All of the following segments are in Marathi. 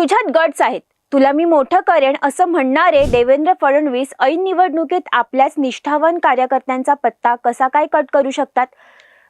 तुझ्यात गट्स आहेत. तुला मी मोठं करेन असं म्हणणारे देवेंद्र फडणवीस ऐन निवडणुकीत आपल्याच निष्ठावान कार्यकर्त्यांचा पत्ता कसा काय कट करू शकतात?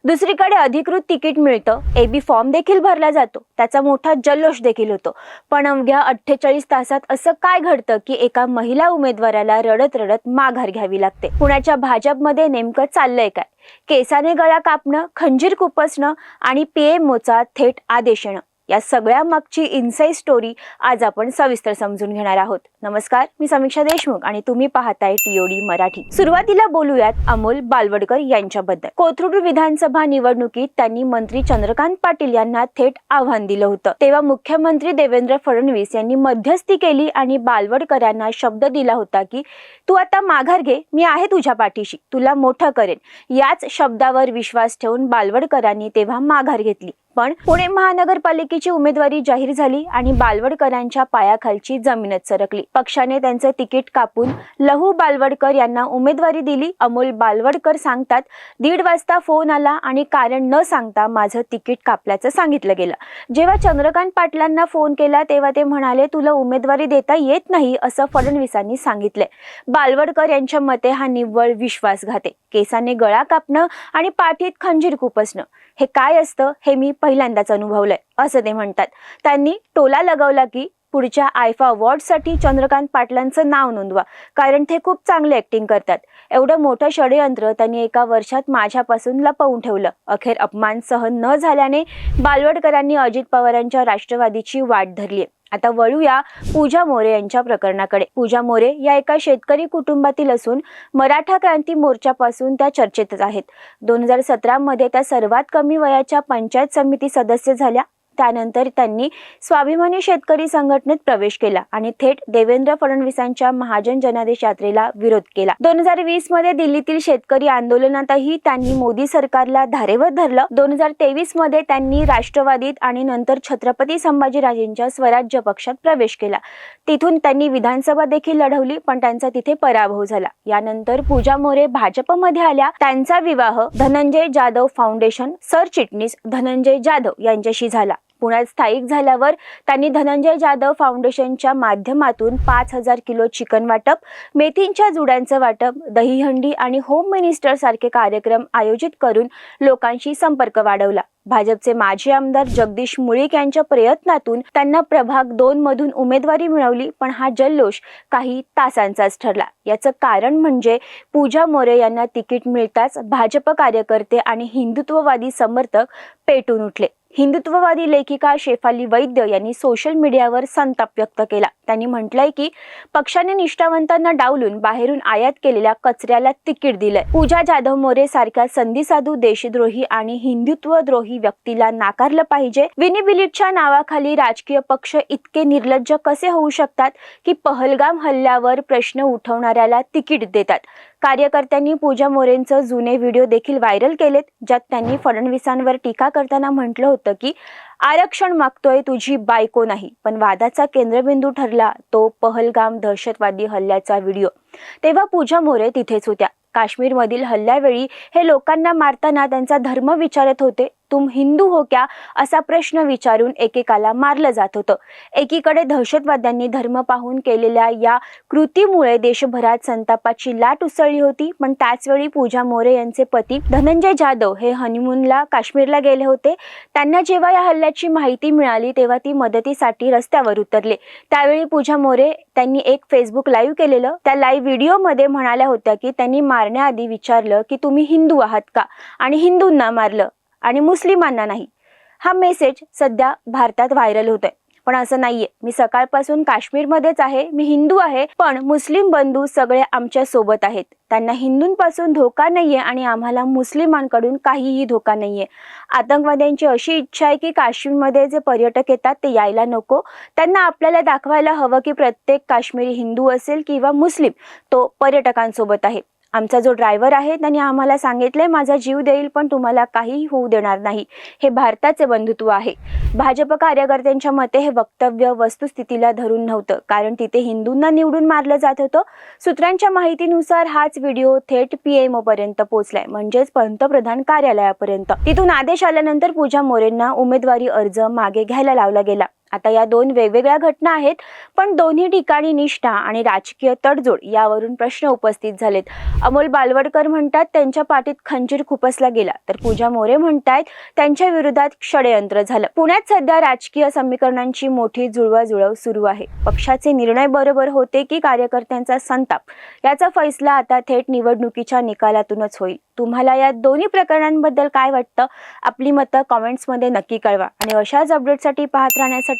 दुसरीकडे अधिकृत तिकीट मिळतं. एबी फॉर्म देखील भरला जातो. त्याचा मोठा जल्लोष देखील होतो. पण अवघ्या अठ्ठेचाळीस तासात असं काय घडतं की एका महिला उमेदवाराला रडत रडत माघार घ्यावी लागते? पुण्याच्या भाजपमध्ये नेमकं चाललंय काय? केसाने गळा कापणं खंजीर कुपसणं आणि पीएमओचा थेट आदेश येणं. या सगळ्या मागची इन्साईड स्टोरी आज आपण सविस्तर समजून घेणार आहोत. नमस्कार मी समीक्षा देशमुख आणि तुम्ही पाहताय टीओडी मराठी. सुरुवातीला बोलूयात अमोल बालवडकर यांच्याबद्दल. कोथरूड विधानसभा निवडणुकीत त्यांनी मंत्री चंद्रकांत पाटील यांना थेट आव्हान दिलं होतं. तेव्हा मुख्यमंत्री देवेंद्र फडणवीस यांनी मध्यस्थी केली आणि बालवडकरांना शब्द दिला होता की तू आता माघार घे मी आहे तुझ्या पाठीशी तुला मोठं करेन. याच शब्दावर विश्वास ठेवून बालवडकरांनी तेव्हा माघार घेतली. पण पुणे महानगरपालिकेची उमेदवारी जाहीर झाली आणि बालवडकरांच्या पायाखालची जमीनच सरकली. पक्षाने त्यांचं तिकीट कापून लहू बालवडकर यांना उमेदवारी दिली. अमोल बालवडकर सांगतात दीड वाजता फोन आला आणि कारण न सांगता माझं तिकीट कापल्याचं सांगितलं गेलं. जेव्हा चंद्रकांत पाटलांना फोन केला तेव्हा ते म्हणाले तुला उमेदवारी देता येत नाही असं फडणवीसांनी सांगितले. बालवडकर यांच्या मते हा निव्वळ विश्वासघात. आहे केसाने गळा कापणं आणि पाठीत खंजीर खुपसणं हे काय असतं? हे मी पहिल्यांदाच अनुभवलंय असं ते म्हणतात. त्यांनी टोला लगवला की पुढच्या आयफा अवॉर्डसाठी चंद्रकांत पाटलांचं नाव नोंदवा कारण ते खूप चांगले ऍक्टिंग करतात. एवढं मोठं षडयंत्र त्यांनी एका वर्षात माझ्यापासून लपवून ठेवलं. अखेर अपमान सहन न झाल्याने बालवडकरांनी अजित पवारांच्या राष्ट्रवादीची वाट धरली आता वळूया पूजा मोरे यांच्या प्रकरणाकडे. पूजा मोरे या एका शेतकरी कुटुंबातील असून मराठा क्रांती मोर्चापासून त्या चर्चेतच आहेत. दोन हजार सतरामध्ये त्या सर्वात कमी वयाच्या पंचायत समिती सदस्य झाल्या. त्यानंतर त्यांनी स्वाभिमानी शेतकरी संघटनेत प्रवेश केला आणि थेट देवेंद्र फडणवीसांच्या महाजन जनादेश यात्रेला विरोध केला. दोन हजार वीसमध्ये दिल्लीतील शेतकरी आंदोलनातही त्यांनी मोदी सरकारला धारेवर धरलं. दोन हजार तेवीसमध्ये त्यांनी राष्ट्रवादीत आणि नंतर छत्रपती संभाजीराजेंच्या स्वराज्य पक्षात प्रवेश केला. तिथून त्यांनी विधानसभा देखील लढवली पण त्यांचा तिथे पराभव झाला. यानंतर पूजा मोरे भाजपमध्ये आल्या. त्यांचा विवाह धनंजय जाधव फाउंडेशन सरचिटणीस धनंजय जाधव यांच्याशी झाला. पुण्यात स्थायिक झाल्यावर त्यांनी धनंजय जाधव फाउंडेशनच्या माध्यमातून पाच हजार किलो चिकन वाटप मेथींच्या जुड्यांचं वाटप दहीहंडी आणि होम मिनिस्टर सारखे कार्यक्रम आयोजित करून लोकांशी संपर्क वाढवला. भाजपचे माजी आमदार जगदीश मुळीक यांच्या प्रयत्नातून त्यांना प्रभाग दोन मधून उमेदवारी मिळवली पण हा जल्लोष काही तासांचाच ठरला. याचं कारण म्हणजे पूजा मोरे यांना तिकीट मिळताच भाजप कार्यकर्ते आणि हिंदुत्ववादी समर्थक पेटून उठले. हिंदुत्ववादी लेखिका शेफाली वैद्य यांनी सोशल मीडियावर संताप व्यक्त केला. त्यांनी म्हटलंय की पक्षाने निष्ठावंतांना डावलून बाहेरून आयात केलेल्या कचऱ्याला तिकीट दिलंय. पूजा जाधव मोरे सारख्या संधीसाधू देशद्रोही आणि हिंदुत्वद्रोही व्यक्तीला नाकारलं पाहिजे. विनिबिलिटच्या नावाखाली राजकीय पक्ष इतके निर्लज्ज कसे होऊ शकतात की पहलगाम हल्ल्यावर प्रश्न उठवणाऱ्याला तिकीट देतात? कार्यकर्त्यांनी पूजा मोरेंचं जुने व्हिडिओ देखील व्हायरल केलेत ज्यात त्यांनी फडणवीसांवर टीका करताना म्हटलं होतं. की आरक्षण मागतोय तुझी बायको नाही. पण वादाचा केंद्रबिंदू ठरला तो पहलगाम दहशतवादी हल्ल्याचा व्हिडिओ. तेव्हा पूजा मोरे तिथेच होत्या. काश्मीरमधील हल्ल्यावेळी हे लोकांना मारताना त्यांचा धर्म विचारत होते. तुम हिंदू हो क्या? असा प्रश्न विचारून एकेकाला मारलं जात होतं. एकीकडे दहशतवाद्यांनी धर्म पाहून केलेल्या या कृतीमुळे देशभरात संतापाची लाट उसळली होती. पण त्याचवेळी पूजा मोरे यांचे पती धनंजय जाधव हे हनीमूनला काश्मीरला गेले होते. त्यांना जेव्हा या हल्ल्याची माहिती मिळाली तेव्हा ती मदतीसाठी रस्त्यावर उतरले. त्यावेळी पूजा मोरे त्यांनी एक फेसबुक लाईव्ह केलेलं. त्या लाईव्ह व्हिडिओमध्ये म्हणाल्या होत्या की त्यांनी मारण्याआधी विचारलं की तुम्ही हिंदू आहात का? आणि हिंदूंना मारलं. आणि मुस्लिमांना नाही. हा मेसेज सध्या भारतात व्हायरल होतोय. पण असं नाहीये. मी सकाळपासून काश्मीरमध्येच आहे. मी हिंदू आहे. पण मुस्लिम बंधू सगळे आमच्यासोबत आहेत. त्यांना हिंदूंपासून धोका नाहीये आणि आम्हाला मुस्लिमांकडून काहीही धोका नाहीये. आतंकवाद्यांची अशी इच्छा आहे की काश्मीरमध्ये जे पर्यटक येतात ते यायला नको. त्यांना आपल्याला दाखवायला हवं की प्रत्येक काश्मीरी हिंदू असेल किंवा मुस्लिम तो पर्यटकांसोबत आहे. आमचा जो ड्रायव्हर आहे त्यांनी आम्हाला सांगितलंय माझा जीव देईल पण तुम्हाला काही होऊ देणार नाही. हे भारताचे बंधुत्व आहे. भाजप कार्यकर्त्यांच्या मते हे वक्तव्य वस्तुस्थितीला धरून नव्हतं कारण तिथे हिंदूंना निवडून मारलं जात होतं. सूत्रांच्या माहितीनुसार हाच व्हिडिओ थेट पीएमओ पर्यंत पोहोचलाय म्हणजेच पंतप्रधान कार्यालयापर्यंत. तिथून आदेश आल्यानंतर पूजा मोरेंना उमेदवारी अर्ज मागे घ्यायला लावला गेला. आता या दोन वेगवेगळ्या घटना आहेत पण दोन्ही ठिकाणी निष्ठा आणि राजकीय तडजोड यावरून प्रश्न उपस्थित झालेत. अमोल बालवडकर म्हणतात त्यांच्या पाठीत खंजीर खुपसला गेला. तर पूजा मोरे म्हणतायत त्यांच्या विरोधात षडयंत्र झालं. पुण्यात सध्या राजकीय समीकरणांची मोठी जुळवाजुळव सुरू आहे. पक्षाचे निर्णय बरोबर होते की कार्यकर्त्यांचा संताप? याचा फैसला आता थेट निवडणुकीच्या निकालातूनच होईल. तुम्हाला या दोन्ही प्रकरणांबद्दल काय वाटतं? आपली मतं कॉमेंट्समध्ये नक्की कळवा. आणि अशाच अपडेटसाठी पाहत राहण्यासाठी